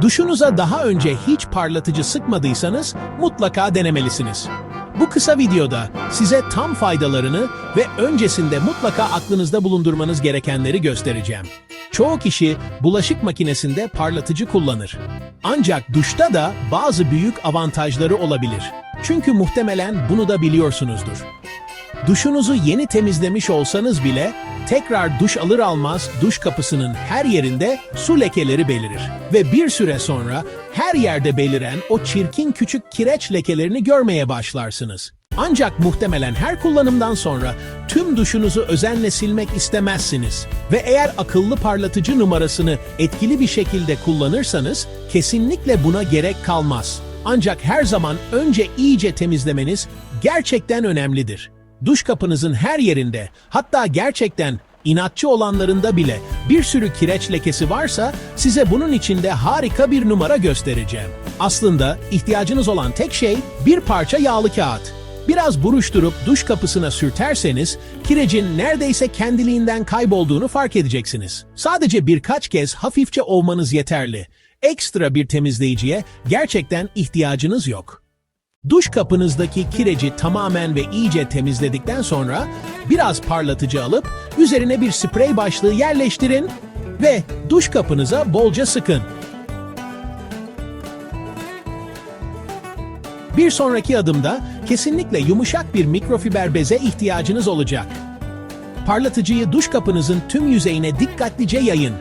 Duşunuza daha önce hiç parlatıcı sıkmadıysanız mutlaka denemelisiniz. Bu kısa videoda size tam faydalarını ve öncesinde mutlaka aklınızda bulundurmanız gerekenleri göstereceğim. Çoğu kişi bulaşık makinesinde parlatıcı kullanır. Ancak duşta da bazı büyük avantajları olabilir. Çünkü muhtemelen bunu da biliyorsunuzdur. Duşunuzu yeni temizlemiş olsanız bile tekrar duş alır almaz duş kapısının her yerinde su lekeleri belirir. Ve bir süre sonra her yerde beliren o çirkin küçük kireç lekelerini görmeye başlarsınız. Ancak muhtemelen her kullanımdan sonra tüm duşunuzu özenle silmek istemezsiniz. Ve eğer akıllı parlatıcı numarasını etkili bir şekilde kullanırsanız kesinlikle buna gerek kalmaz. Ancak her zaman önce iyice temizlemeniz gerçekten önemlidir. Duş kapınızın her yerinde, hatta gerçekten inatçı olanlarında bile bir sürü kireç lekesi varsa size bunun için de harika bir numara göstereceğim. Aslında ihtiyacınız olan tek şey bir parça yağlı kağıt. Biraz buruşturup duş kapısına sürterseniz kirecin neredeyse kendiliğinden kaybolduğunu fark edeceksiniz. Sadece birkaç kez hafifçe ovmanız yeterli. Ekstra bir temizleyiciye gerçekten ihtiyacınız yok. Duş kapınızdaki kireci tamamen ve iyice temizledikten sonra biraz parlatıcı alıp üzerine bir sprey başlığı yerleştirin ve duş kapınıza bolca sıkın. Bir sonraki adımda kesinlikle yumuşak bir mikrofiber beze ihtiyacınız olacak. Parlatıcıyı duş kapınızın tüm yüzeyine dikkatlice yayın.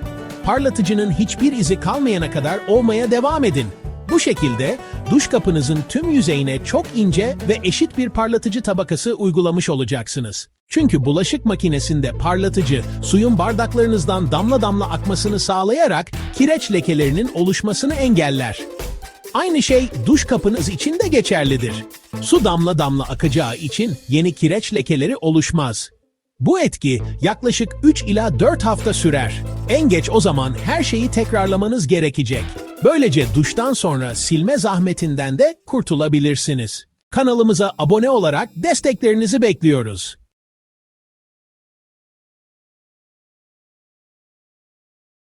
Parlatıcının hiçbir izi kalmayana kadar olmaya devam edin. Bu şekilde duş kapınızın tüm yüzeyine çok ince ve eşit bir parlatıcı tabakası uygulamış olacaksınız. Çünkü bulaşık makinesinde parlatıcı suyun bardaklarınızdan damla damla akmasını sağlayarak kireç lekelerinin oluşmasını engeller. Aynı şey duş kapınız için de geçerlidir. Su damla damla akacağı için yeni kireç lekeleri oluşmaz. Bu etki yaklaşık 3 ila 4 hafta sürer. En geç o zaman her şeyi tekrarlamanız gerekecek. Böylece duştan sonra silme zahmetinden de kurtulabilirsiniz. Kanalımıza abone olarak desteklerinizi bekliyoruz.